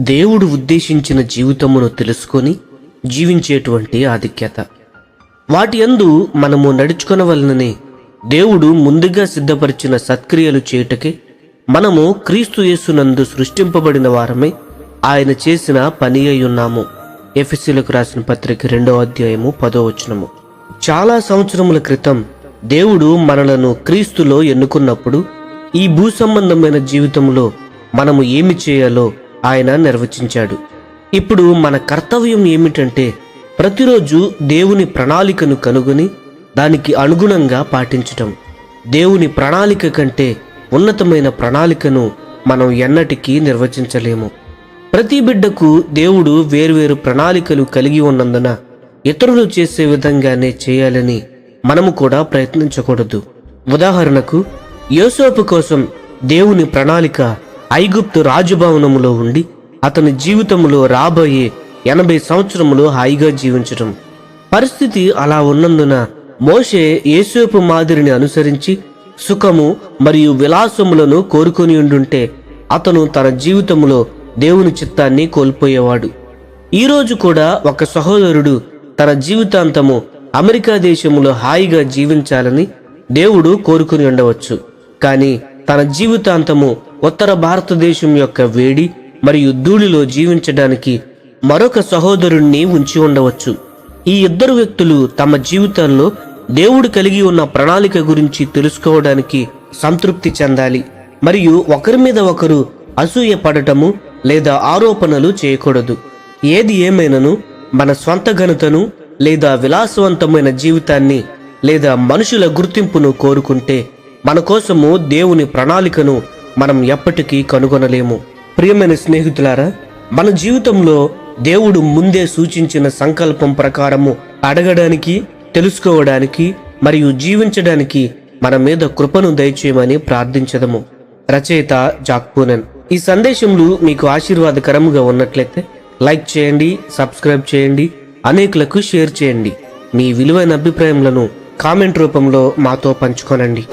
దేవుడు ఉద్దేశించిన జీవితమును తెలుసుకొని జీవించేటువంటి ఆధిక్యత. వాటి యందు మనము నడుచుకొనవలననే దేవుడు ముందుగా సిద్ధపరిచిన సత్క్రియలు చేయుటకే మనము క్రీస్తు యేసునందు సృష్టింపబడిన వారమే ఆయన చేసిన పని అయి ఉన్నాము. ఎఫ్ఎస్సీలకు రాసిన పత్రిక రెండవ అధ్యాయము పదో వచనము. చాలా సంవత్సరముల క్రితం దేవుడు మనలను క్రీస్తులో ఎన్నుకున్నప్పుడు ఈ భూ సంబంధమైన జీవితంలో మనము ఏమి చేయాలో ఆయన నిర్వచించాడు. ఇప్పుడు మన కర్తవ్యం ఏమిటంటే ప్రతిరోజు దేవుని ప్రణాళికను కనుగొని దానికి అనుగుణంగా పాటించటం. దేవుని ప్రణాళిక కంటే ఉన్నతమైన ప్రణాళికను మనం ఎన్నటికీ నిర్వచించలేము. ప్రతి బిడ్డకు దేవుడు వేర్వేరు ప్రణాళికలు కలిగి ఉన్నందున ఇతరులు చేసే విధంగానే చేయాలని మనము కూడా ప్రయత్నించకూడదు. ఉదాహరణకు యోసోపు కోసం దేవుని ప్రణాళిక ఐగుప్తు రాజభవనములో ఉండి అతని జీవితంలో రాబోయే ఎనభై సంవత్సరములు హాయిగా జీవించటం. పరిస్థితి అలా ఉన్నందున మోషే యేసేపు మాదిరిని అనుసరించి సుఖము మరియు విలాసములను కోరుకొని ఉండుంటే అతను తన జీవితంలో దేవుని చిత్తాన్ని కోల్పోయేవాడు. ఈరోజు కూడా ఒక సహోదరుడు తన జీవితాంతము అమెరికా దేశంలో హాయిగా జీవించాలని దేవుడు కోరుకుని ఉండవచ్చు. కానీ తన జీవితాంతము ఉత్తర భారతదేశం యొక్క వేడి మరియు ధూళిలో జీవించడానికి మరొక సహోదరుణ్ణి ఉంచి ఉండవచ్చు. ఈ ఇద్దరు వ్యక్తులు తమ జీవితాల్లో దేవుడు కలిగి ఉన్న ప్రణాళిక గురించి తెలుసుకోవడానికి సంతృప్తి చెందాలి. మరియు ఒకరి మీద ఒకరు అసూయ పడటము లేదా ఆరోపణలు చేయకూడదు. ఏది ఏమైనను మన స్వంత ఘనతను లేదా విలాసవంతమైన జీవితాన్ని లేదా మనుషుల గుర్తింపును కోరుకుంటే మన కోసము దేవుని ప్రణాళికను మనం ఎప్పటికీ కనుగొనలేము. ప్రియమైన స్నేహితులారా మన జీవితంలో దేవుడు ముందే సూచించిన సంకల్పం ప్రకారము అడగడానికి తెలుసుకోవడానికి మరియు జీవించడానికి మన మీద కృపను దయచేయమని ప్రార్థించదము. రచయిత జాక్పూనన్ ఈ సందేశంలో మీకు ఆశీర్వాదకరముగా ఉన్నట్లయితే లైక్ చేయండి సబ్స్క్రైబ్ చేయండి అనేకులకు షేర్ చేయండి. మీ విలువైన అభిప్రాయములను కామెంట్ రూపంలో మాతో పంచుకోనండి.